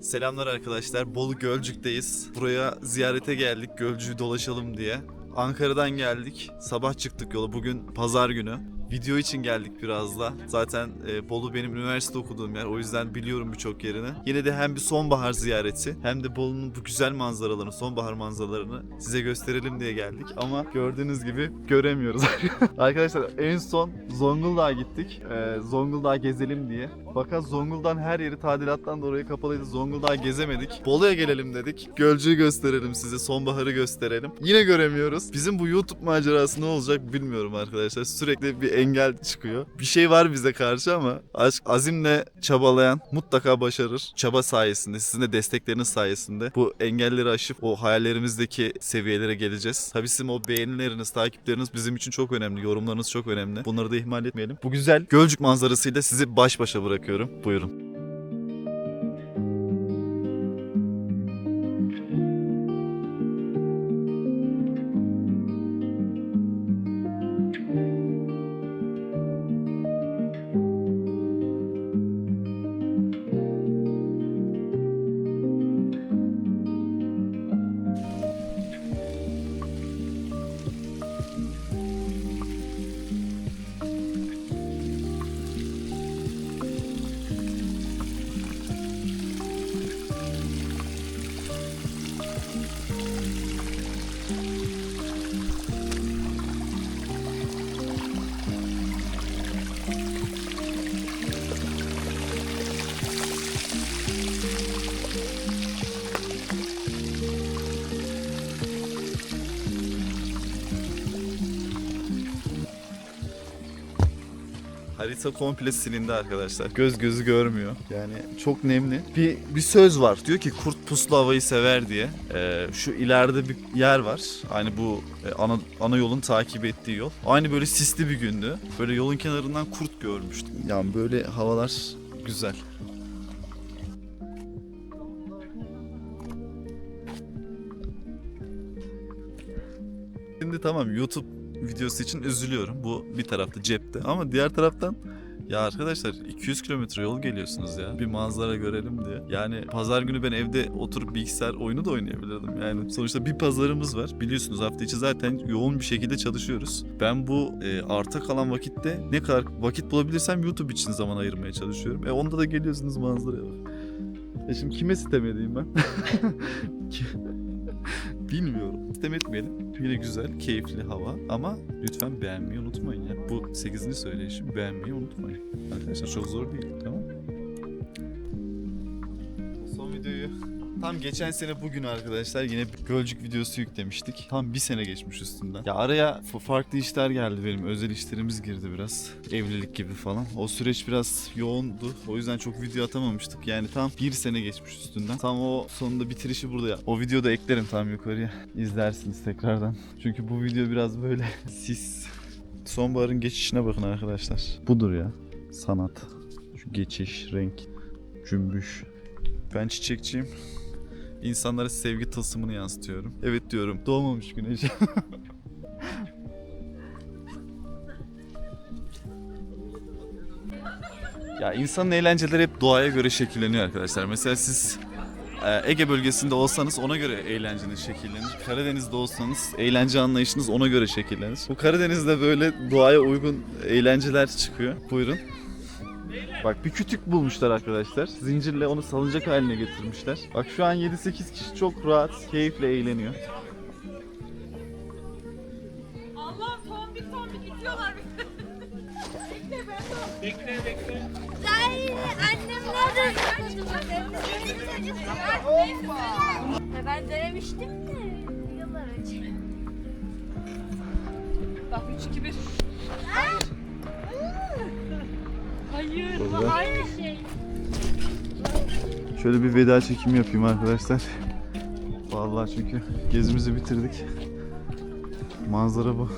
Selamlar arkadaşlar. Bolu Gölcük'teyiz. Buraya ziyarete geldik. Gölcük'ü dolaşalım diye. Ankara'dan geldik. Sabah çıktık yola. Bugün pazar günü. Video için geldik biraz da. Zaten e, Bolu benim üniversite okuduğum yer. O yüzden biliyorum birçok yerini. Yine de hem bir sonbahar ziyareti hem de Bolu'nun bu güzel manzaralarını, sonbahar manzaralarını size gösterelim diye geldik. Ama gördüğünüz gibi göremiyoruz. Arkadaşlar en son Zonguldak'a gittik. Ee, Zonguldak'a gezelim diye. Fakat Zonguldak'ın her yeri tadilattan dolayı kapalıydı. Zonguldak'a gezemedik. Bolu'ya gelelim dedik. Gölcüğü gösterelim size, sonbaharı gösterelim. Yine göremiyoruz. Bizim bu YouTube macerası ne olacak bilmiyorum arkadaşlar. Sürekli bir engel çıkıyor. Bir şey var bize karşı ama aşk azimle çabalayan mutlaka başarır. Çaba sayesinde, sizin de destekleriniz sayesinde bu engelleri aşıp o hayallerimizdeki seviyelere geleceğiz. Tabii sizin o beğenileriniz, takipleriniz bizim için çok önemli. Yorumlarınız çok önemli. Bunları da ihmal etmeyelim. Bu güzel Gölcük manzarasıyla sizi baş başa bırakıyorum. Buyurun. Harita komple silindi arkadaşlar. Göz gözü görmüyor. Yani çok nemli. Bir bir söz var. Diyor ki kurt puslu havayı sever diye. Ee, şu ileride bir yer var. Aynı bu e, ana ana yolun takip ettiği yol. Aynı böyle sisli bir gündü. Böyle yolun kenarından kurt görmüştüm. Yani böyle havalar güzel. Şimdi tamam YouTube videosu için üzülüyorum. Bu bir tarafta cepte ama diğer taraftan ya arkadaşlar 200 kilometre yol geliyorsunuz ya. Bir manzara görelim diye. Yani pazar günü ben evde oturup bilgisayar oyunu da oynayabilirdim. Yani sonuçta bir pazarımız var. Biliyorsunuz hafta içi zaten yoğun bir şekilde çalışıyoruz. Ben bu e, arta kalan vakitte ne kadar vakit bulabilirsem YouTube için zaman ayırmaya çalışıyorum. E onda da geliyorsunuz manzaraya bak. E şimdi kime sitem edeyim ben? Bilmiyorum. Sitem etmeyelim. Yine güzel, keyifli hava ama lütfen beğenmeyi unutmayın. Yani bu 8. söyleyişim beğenmeyi unutmayın. Arkadaşlar çok zor değil tamam Son videoyu tam geçen sene bugün arkadaşlar yine bir Gölcük videosu yüklemiştik. Tam bir sene geçmiş üstünden. Ya araya farklı işler geldi benim. Özel işlerimiz girdi biraz. Evlilik gibi falan. O süreç biraz yoğundu. O yüzden çok video atamamıştık. Yani tam bir sene geçmiş üstünden. Tam o sonunda bitirişi burada ya. O videoda eklerim tam yukarıya. İzlersiniz tekrardan. Çünkü bu video biraz böyle sis. Sonbaharın geçişine bakın arkadaşlar. Budur ya. Sanat. Şu geçiş, renk, cümbüş. Ben çiçekçiyim. İnsanlara sevgi tılsımını yansıtıyorum. Evet diyorum. Doğmamış güneş. ya insanın eğlenceleri hep doğaya göre şekilleniyor arkadaşlar. Mesela siz e, Ege bölgesinde olsanız ona göre eğlenceniz şekillenir. Karadeniz'de olsanız eğlence anlayışınız ona göre şekillenir. Bu Karadeniz'de böyle doğaya uygun eğlenceler çıkıyor. Buyurun. Bak bir kütük bulmuşlar arkadaşlar. Zincirle onu salıncak haline getirmişler. Bak şu an 7-8 kişi çok rahat, keyifle eğleniyor. Allah tombik tombik itiyorlar bizi. bekle ben de. Bekle bekle. Hayır, annem nerede Benim. Ya Ben denemiştim de yıllar önce. Bak 3 2 1. Hayır. Şöyle bir veda çekimi yapayım arkadaşlar. Vallahi çünkü gezimizi bitirdik. Manzara bu.